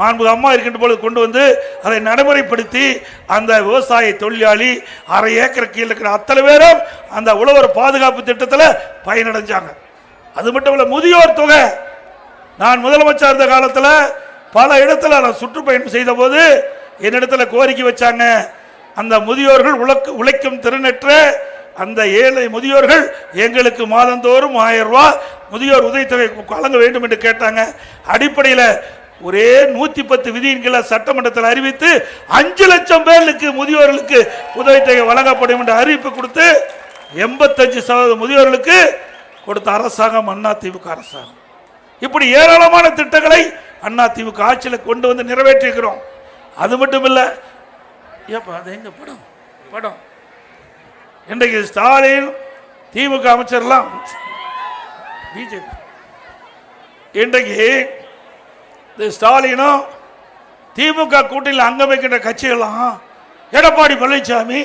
மாண்பு அம்மா இருக்கின்ற பொழுது கொண்டு வந்து அதை நடைமுறைப்படுத்தி அந்த விவசாய தொழிலாளி அரை ஏக்கர் கீழே இருக்கிற அத்தனை பேரும் அந்த உழவர் பாதுகாப்பு திட்டத்தில் பயனடைஞ்சாங்க. அது மட்டும் இல்லை முதியோர் தொகை. நான் முதலமைச்சர் இருந்த காலத்தில் பல இடத்துல நான் சுற்றுப்பயணம் செய்த போது என்னிடத்துல கோரிக்கை வச்சாங்க. அந்த முதியோர்கள் உழைக்க உழைக்கும் திறனற்ற அந்த ஏழை முதியோர்கள் எங்களுக்கு மாதந்தோறும் ஆயிரம் ரூபா முதியோர் உதவித்தொகை வழங்க வேண்டும் என்று கேட்டாங்க. அடிப்படையில் ஒரே நூத்தி பத்து விதியின் கீழே சட்டமன்றத்தில் அறிவித்து அஞ்சு லட்சம் பேருக்கு முதியோர்களுக்கு உதவித்தொகை வழங்கப்படும் என்ற அறிவிப்பு கொடுத்து எண்பத்தஞ்சு சதவீத முதியோர்களுக்கு கொடுத்த அரசாங்கம் அண்ணா திமுக அரசாங்கம். இப்படி ஏராளமான திட்டங்களை அண்ணா திமுக ஆட்சியில் கொண்டு வந்து நிறைவேற்றிருக்கிறோம் அது மட்டும் இல்லை ஏப்பா அது எங்க? படம் படம். இன்றைக்கு ஸ்டாலின் திமுக அமைச்சர்லாம் பிஜேபி. இன்றைக்கு இந்த ஸ்டாலினும் திமுக கூட்டணியில் அங்கம் வைக்கின்ற கட்சிகள்லாம் எடப்பாடி பழனிசாமி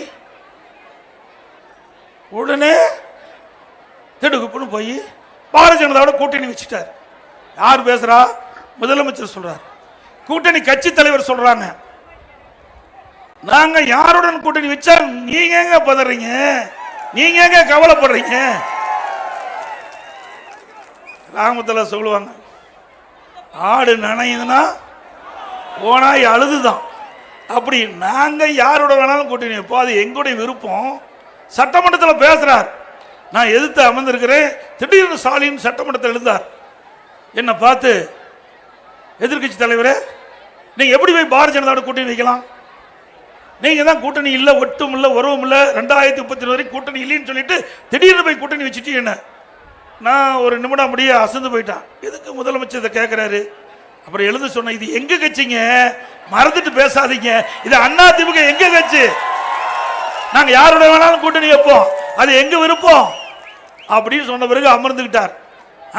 உடனே திடுக்குப்புன்னு போய் பாரதிய ஜனதாவோட கூட்டணி வச்சுட்டார். யார் பேசுறா? முதலமைச்சர் சொல்றார். கூட்டணி கட்சி தலைவர் சொல்றாங்க. நாங்க யாருடன் கூட்டணி வச்சா நீங்க எங்க பதறீங்க? நீங்க எங்க கவலைப்படுறீங்க? கிராமத்தில் சொல்லுவாங்க. ஆடு நனையுதுன்னா ஓனாய் அழுதுதான். அப்படி நாங்கள் யாரோட வேணாலும் கூட்டணி வைப்போம். அது எங்களுடைய விருப்பம். சட்டமன்றத்தில் பேசுகிறார் நான் எதிர்த்து அமர்ந்திருக்கிறேன். திடீர்னு ஸ்டாலின் சட்டமன்றத்தில் எழுந்தார். என்னை பார்த்து எதிர்க்கட்சி தலைவரே நீங்கள் எப்படி போய் பாரதிய ஜனதாவோட கூட்டணி வைக்கலாம்? நீங்கள் தான் கூட்டணி இல்லை ஒட்டும் இல்லை உறவும் இல்லை ரெண்டாயிரத்தி முப்பத்தி வரைக்கும் கூட்டணி இல்லைன்னு சொல்லிட்டு திடீர்னு போய் கூட்டணி வச்சுட்டு என்ன? நான் ஒரு நிமிடம் அப்படியே அசந்து போயிட்டான். எதுக்கு முதலமைச்சர் இதை கேட்குறாரு அப்புறம் எழுத சொன்ன இது எங்க கட்சிங்க? மறந்துட்டு பேசாதீங்க. இது அண்ணா திமுக எங்க கட்சி? நாங்க யாரோட வேணாலும் கூட்டணி வைப்போம். அது எங்க விருப்பம்? அப்படின்னு சொன்ன பிறகு அமர்ந்துகிட்டார்.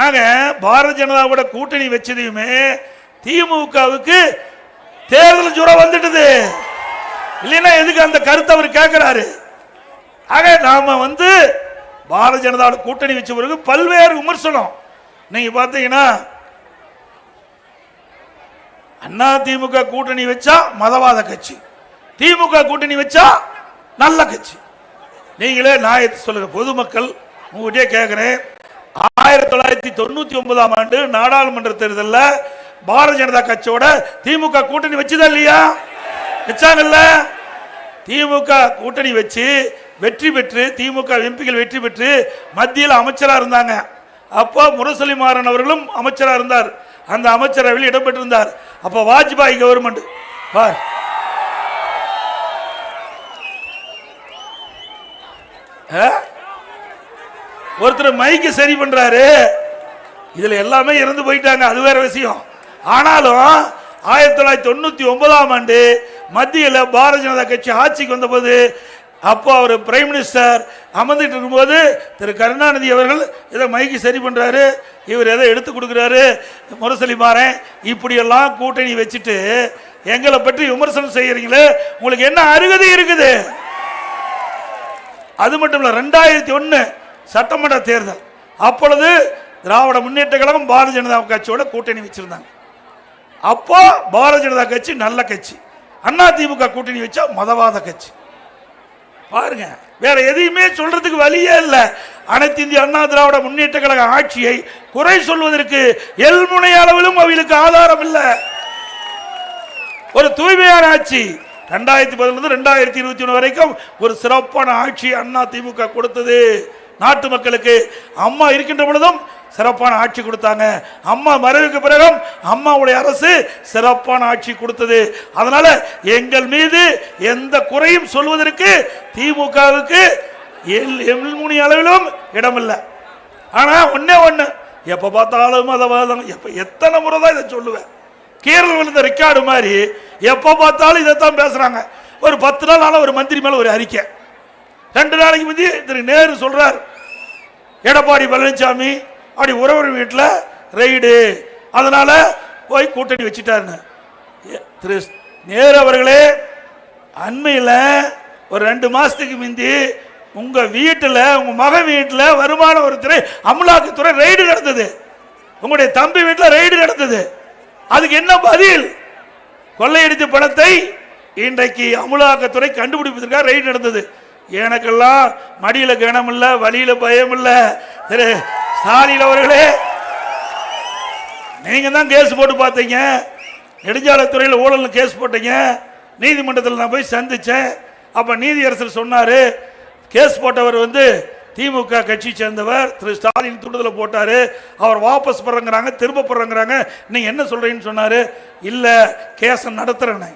ஆக பாரதிய ஜனதாவோட கூட்டணி வச்சதையுமே திமுகவுக்கு தேர்தல் ஜுரம் வந்துட்டது. இல்லைன்னா எதுக்கு அந்த கருத்தை அவர் கேட்கிறாரு ஆக நாம வந்து பாரதிய ஜனதாவோட கூட்டணி வச்ச பிறகு பல்வேறு விமர்சனம். நீங்க பார்த்தீங்கன்னா அண்ணா திமுக கூட்டணி வச்சா மதவாத கட்சி. திமுக கூட்டணி வச்சா நல்ல கட்சி. நீங்களே நியாயத்தை சொல்லுங்க. பொதுமக்கள் உங்ககிட்டயே கேட்கிறேன் ஆயிரத்தி தொள்ளாயிரத்தி தொண்ணூத்தி ஒன்பதாம் ஆண்டு நாடாளுமன்ற தேர்தலில் பாரதிய ஜனதா கட்சியோட திமுக கூட்டணி வச்சுதான் இல்லையா? வச்சாங்கல்ல? திமுக கூட்டணி வச்சு வெற்றி பெற்று திமுக எம்பிகள் வெற்றி பெற்று மத்தியில் அமைச்சராக இருந்தாங்க. அப்போ முரசொலி மாறன் அவர்களும் அமைச்சராக இருந்தார். அந்த அமைச்சரவையில் இடம்பெற்றிருந்தார். அப்போ வாஜ்பாய் கவர்மெண்ட் பார். ஆ? ஒருத்தர் மைக்கு சரி பண்றாரு. இதுல எல்லாமே இறந்து போயிட்டாங்க. அது வேற விஷயம். ஆனாலும் ஆயிரத்தி தொள்ளாயிரத்தி தொண்ணூத்தி ஒன்பதாம் ஆண்டு மத்தியில் பாரதிய ஜனதா கட்சி ஆட்சிக்கு வந்தபோது அப்போ அவர் பிரைம் மினிஸ்டர் அமர்ந்துட்டு இருக்கும்போது திரு கருணாநிதி அவர்கள் ஏதோ மைக்கு சரி பண்ணுறாரு இவர் எதை எடுத்து கொடுக்குறாரு முரசொலி மாறேன் இப்படியெல்லாம் கூட்டணி வச்சுட்டு எங்களை பற்றி விமர்சனம் செய்கிறீங்களே உங்களுக்கு என்ன அருகதை இருக்குது? அது மட்டும் இல்லை ரெண்டாயிரத்தி ஒன்று சட்டமன்ற தேர்தல். அப்பொழுது திராவிட முன்னேற்ற கழகம் பாரதிய ஜனதா கட்சியோட கூட்டணி வச்சிருந்தாங்க. அப்போ பாரதிய ஜனதா கட்சி நல்ல கட்சி. அண்ணா திமுக கூட்டணி வச்சா மதவாத கட்சி. பாருங்க வேற எதையுமே சொல்றதுக்கு வழியே இல்லை. அனைத்து இந்திய அண்ணா திராவிட முன்னேற்ற கழக ஆட்சியை குறை சொல்வதற்கு எல்முனை அளவிலும் அவர்களுக்கு ஆதாரம் இல்லை. ஒரு தூய்மையான ஆட்சி ரெண்டாயிரத்தி பதினொன்று ரெண்டாயிரத்தி இருபத்தி ஒன்று வரைக்கும் ஒரு சிறப்பான ஆட்சி அண்ணா திமுக கொடுத்தது. நாட்டு மக்களுக்கு அம்மா இருக்கின்ற பொழுதும் சிறப்பான ஆட்சி கொடுத்தாங்க. அம்மா மறைவுக்கு பிறகும் அம்மாவுடைய அரசு சிறப்பான ஆட்சி கொடுத்தது. அதனால எங்கள் மீது எந்த குறையும் சொல்வதற்கு திமுகவுக்கு எல் எல்முனி அளவிலும் இடமில்லை. ஆனா ஒன்றே ஒண்ணு எப்ப பார்த்தாலும் மதவாதம் எப்ப எத்தனை முறை தான் இதை சொல்லுவேன். கேரளாவில் விழுந்த ரெக்கார்டு மாதிரி எப்போ பார்த்தாலும் இதைத்தான் பேசுறாங்க. ஒரு பத்து நாள் ஆனால் ஒரு மந்திரி மேல ஒரு அறிக்கை. ரெண்டு நாளைக்கு முந்தி திரு நேரு சொல்றார் எடப்பாடி பழனிசாமி அப்படி உறவர் வீட்டில் ரெய்டு. அதனால போய் கூட்டணி வச்சுட்டாருன்னு ஏ, திரு நேரு அவர்களே அண்மையில் ஒரு ரெண்டு மாதத்துக்கு முந்தி உங்கள் வீட்டில் உங்கள் மகன் வீட்டில் வருமான வரித்துறை அமலாக்கத்துறை ரெய்டு நடந்தது. உங்களுடைய தம்பி வீட்டில் ரெய்டு நடந்தது. அதுக்கு என்ன பதில்? கொள்ளையடித்த பணத்தை இன்றைக்கு அமலாக்கத்துறை கண்டுபிடிப்பதற்காக ரெய்டு நடந்தது. எனக்கெல்லாம் மடியில் கனம் வழியில் பயமில்லை. பயம் திரு சாலையில் அவர்களே நீங்கள் தான் கேஸ் போட்டு பார்த்தீங்க. நெடுஞ்சாலைத்துறையில் ஊழல் கேஸ் போட்டீங்க. நீதிமன்றத்தில் நான் போய் சந்தித்தேன் அப்போ நீதியரசர் சொன்னார் கேஸ் போட்டவர் வந்து திமுக கட்சி சேர்ந்தவர் திரு ஸ்டாலின் துண்டுதல போட்டார். அவர் வாபஸ் பெறங்கிறாங்க திரும்ப பெறங்கிறாங்க. நீங்கள் என்ன சொல்கிறீங்கன்னு சொன்னார் இல்லை கேசை நடத்துறேன்னு.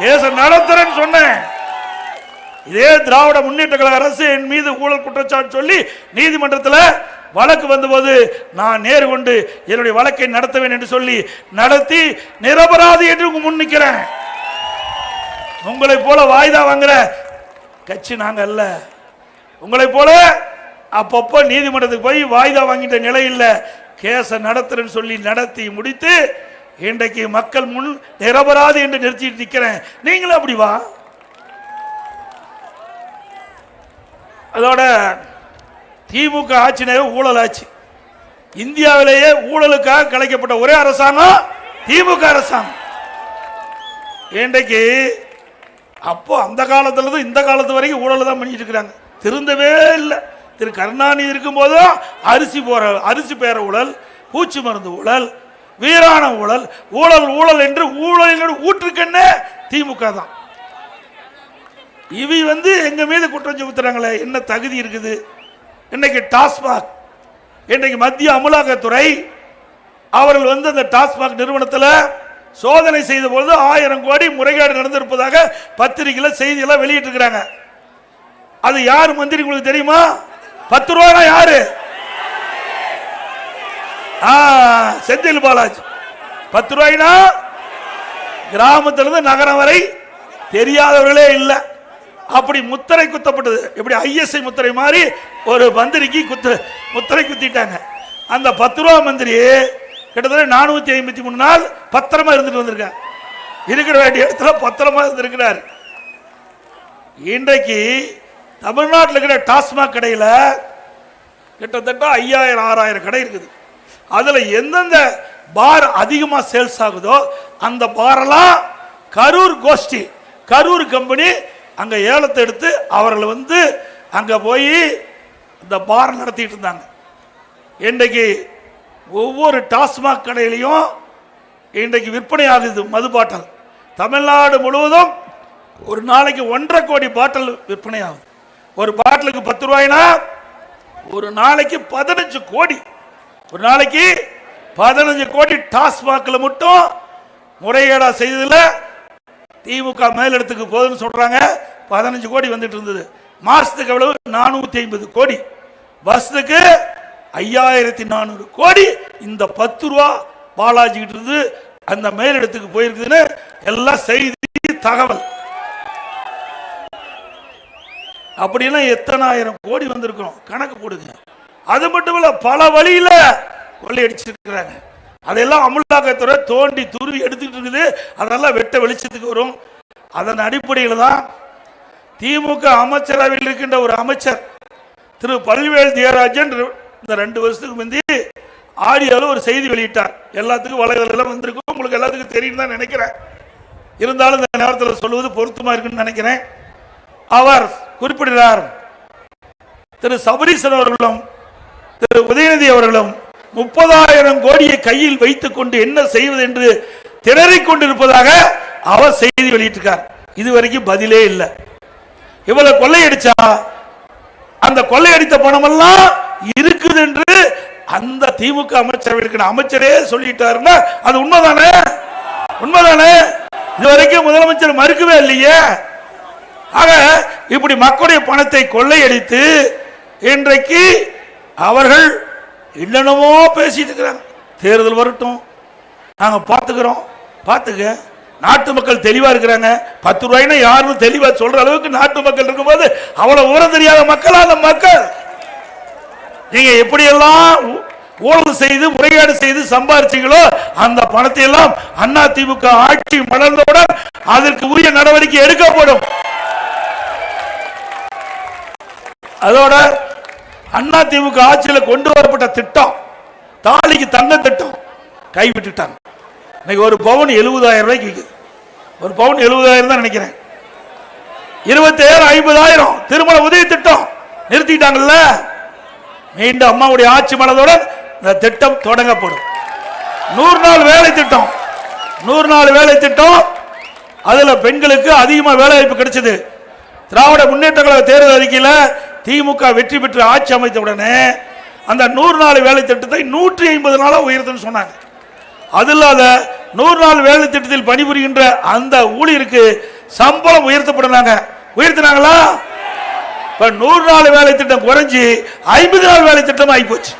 கேஸ நடத்துறேன்னு சொன்னேன். இதே திராவிட முன்னேற்ற கழக அரசு என் மீது ஊழல் குற்றச்சாட்டு சொல்லி நீதிமன்றத்தில் வழக்கு வந்தபோது நான் நேரு கொண்டு என்னுடைய வழக்கை நடத்துவேன் என்று சொல்லி நடத்தி நிரபராதி என்று உங்க முன் நிற்கிறேன் உங்களை போல வாய்தா வாங்குற கட்சி நாங்கள் அல்ல. உங்களை போல அப்பப்போ நீதிமன்றத்துக்கு போய் வாய்தா வாங்கிட்ட நிலை இல்லை. கேஸை நடத்துறேன்னு சொல்லி நடத்தி முடித்து இன்றைக்கு மக்கள் முன் நிரபராதி என்று நிறுத்திட்டு நிற்கிறேன் நீங்களும் அப்படி வா. அதோட திமுக ஆட்சினாவே ஊழல் ஆட்சி இந்தியாவிலேயே ஊழலுக்காக கலைக்கப்பட்ட ஒரே அரசாங்கம் திமுக அரசாங்கம். இன்றைக்கு அப்போ அந்த காலத்துல இந்த காலத்து வரைக்கும் ஊழல் தான் பண்ணிட்டு இருக்கிறாங்க. திருந்தவே இல்லை. திரு கருணாநிதி இருக்கும்போதும் அரிசி போற அரிசி பேர ஊழல் பூச்சி மருந்து ஊழல் வீரான ஊழல் ஊழல் ஊழல் என்று ஊழல் ஊற்றுக்கண்ணே திமுக தான். இவி வந்து எங்க மீது குற்றம் சுமத்துறாங்களே? என்ன தகுதி இருக்குது? இன்னைக்கு டாஸ்மாக் இன்னைக்கு மத்திய அமலாக்கத்துறை அவர்கள் வந்து அந்த டாஸ்மாக் நிறுவனத்தில் சோதனை செய்த பொழுது ஆயிரம் கோடி முறைகேடு நடந்திருப்பதாக பத்திரிகையில் செய்தியெல்லாம் வெளியிட்டிருக்கிறாங்க. அது யார் மந்திரி உங்களுக்கு தெரியுமா? பத்து ரூபா யாரு? செந்தில் பாலாஜி. பத்து ரூபாய்னா கிராமத்திலிருந்து நகரம் வரை தெரியாதவர்களே இல்லை. அப்படி முத்திரை குத்தப்பட்டது. எப்படி ஐஎஸ்ஐ முத்திரை மாதிரி ஒரு மந்திரிக்கு குத்து முத்திரை குத்திட்டாங்க. அந்த பத்து ரூபா மந்திரி கிட்டத்தட்ட நானூத்தி ஐம்பத்தி மூணு நாள் பத்திரமா இருந்துட்டு வந்திருக்கேன் இருக்கிற வேண்டிய இடத்துல பத்திரமா இருந்திருக்கிறார். இன்றைக்கு தமிழ்நாட்டில் இருக்கிற டாஸ்மாக் கடையில் கிட்டத்தட்ட ஐயாயிரம் ஆறாயிரம் கடை இருக்குது. அதில் எந்தெந்த பார் அதிகமாக சேல்ஸ் ஆகுதோ அந்த பாரெல்லாம் கரூர் கோஷ்டி கரூர் கம்பெனி அங்கே ஏலத்தை எடுத்து அவர்கள் வந்து அங்கே போய் இந்த பார் நடத்திட்டு இருந்தாங்க. இன்றைக்கு ஒவ்வொரு டாஸ்மாக் கடையிலையும் இன்றைக்கு விற்பனை ஆகுது மது பாட்டல். தமிழ்நாடு முழுவதும் ஒரு நாளைக்கு ஒன்றரை கோடி பாட்டில் விற்பனை ஆகுது ஒரு பாட்டிலுக்கு பத்து ரூபாய்னா ஒரு நாளைக்கு பதினஞ்சு கோடி. ஒரு நாளைக்கு பதினஞ்சு கோடி டாஸ்மாக்ல மட்டும் முறைகேடா செய்ததில் திமுக மேலிடத்துக்கு போகுதுன்னு சொல்றாங்க. பதினஞ்சு கோடி வந்துட்டு இருந்தது. மாசத்துக்கு எவ்வளவு? நானூத்தி ஐம்பது கோடி. வருஷத்துக்கு ஐயாயிரத்தி நானூறு கோடி இந்த பத்து ரூபா பாலாஜிக்கிட்டு கிட்ட இருந்து அந்த மேலிடத்துக்கு போயிருக்குதுன்னு எல்லாம் செய்தி தகவல். அப்படின்னா எத்தனாயிரம் கோடி வந்திருக்கணும். கணக்கு போடுங்க. அது மட்டும் இல்ல பல வழியில கொள்ளையடிச்சிருக்கிறாங்க. அதெல்லாம் அமலாக்கத்துறை தோண்டி துருவி எடுத்துக்கிட்டு இருக்குது. அதெல்லாம் வெட்ட வெளிச்சத்துக்கு வரும். அதன் அடிப்படையில் தான் திமுக அமைச்சரவையில் இருக்கின்ற ஒரு அமைச்சர் திரு பல்வேல் தியராஜன் இந்த ரெண்டு வருஷத்துக்கு முந்தி ஆடியோவில் ஒரு செய்தி வெளியிட்டார். எல்லாத்துக்கும் வலைதளம் வந்திருக்கும். உங்களுக்கு எல்லாத்துக்கும் தெரியும் தான் நினைக்கிறேன். இருந்தாலும் இந்த நேரத்தில் சொல்லுவது பொருத்தமாக இருக்குன்னு நினைக்கிறேன். அவர் குறிப்பிடுகிறார் திரு சபரீசன் அவர்களும் திரு உதயநிதி அவர்களும் முப்பதாயிரம் கோடியை கையில் வைத்துக் கொண்டு என்ன செய்வது என்று திணறிக் கொண்டிருப்பதாக அவர் செய்தி வெளியிட்டிருக்கார். இதுவரைக்கும் பதிலே இல்லை. இவ்வளவு கொள்ளையடிச்சா? அந்த கொள்ளையடித்த பணமெல்லாம் இருக்குது என்று அந்த திமுக அமைச்சரவை இருக்கிற அமைச்சரே சொல்லிட்டாருன்னா அது உண்மைதானே? உண்மைதானே? இதுவரைக்கும் முதலமைச்சர் மறுக்கவே இல்லையே. ஆக இப்படி மக்களுடைய பணத்தை கொள்ளையடித்து இன்றைக்கு அவர்கள் என்னென்னமோ பேசிட்டு இருக்கிறாங்க. தேர்தல் வரட்டும். நாங்கள் பார்த்துக்கிறோம். பார்த்துக்க. நாட்டு மக்கள் தெளிவா இருக்கிறாங்க. பத்து ரூபாய்னா யாரும் தெளிவா சொல்ற அளவுக்கு நாட்டு மக்கள் இருக்கும்போது அவ்வளவு ஊரம் தெரியாத மக்கள் அந்த மக்கள். நீங்க எப்படியெல்லாம் எல்லாம் ஊழல் செய்து முறைகேடு செய்து சம்பாரிச்சீங்களோ அந்த பணத்தை எல்லாம் அண்ணா திமுக ஆட்சி மலர்ந்தவுடன் அதற்கு உரிய நடவடிக்கை எடுக்கப்படும். அதோட அண்ணா திமுக ஆட்சியில் கொண்டு வரப்பட்ட திட்டம் தாலிக்கு தங்க திட்டம் கைவிட்டுட்டாங்க. இன்னைக்கு ஒரு பவுன் எழுபதாயிரம் ரூபாய்க்கு விற்குது ஒரு பவுன் எழுபதாயிரம் தான் நினைக்கிறேன். இருபத்தாயிரம் ஐம்பதாயிரம். திருமண உதவி திட்டம் நிறுத்திட்டாங்கல்ல? மீண்டும் அம்மாவுடைய ஆட்சி மனதுடன் இந்த திட்டம் தொடங்கப்படும். நூறு நாள் வேலை திட்டம். நூறு நாள் வேலை திட்டம். அதுல பெண்களுக்கு அதிகமாக வேலை வாய்ப்பு கிடைச்சது. திராவிட முன்னேற்ற கழக தேர்தல் அறிக்கையில் திமுக வெற்றி பெற்று ஆட்சி அமைத்த உடனே அந்த நூறு நாள் வேலை திட்டத்தை நூற்றி ஐம்பது நாளாக உயர்த்துன்னு சொன்னாங்க. அது இல்லாத நூறு நாள் வேலை திட்டத்தில் பணிபுரிகின்ற அந்த ஊழியருக்கு சம்பளம் உயர்த்தப்படுறாங்க உயர்த்தினாங்களா? இப்ப நூறு நாள் வேலை திட்டம் குறைஞ்சி ஐம்பது நாள் வேலை திட்டம் ஆகி போச்சு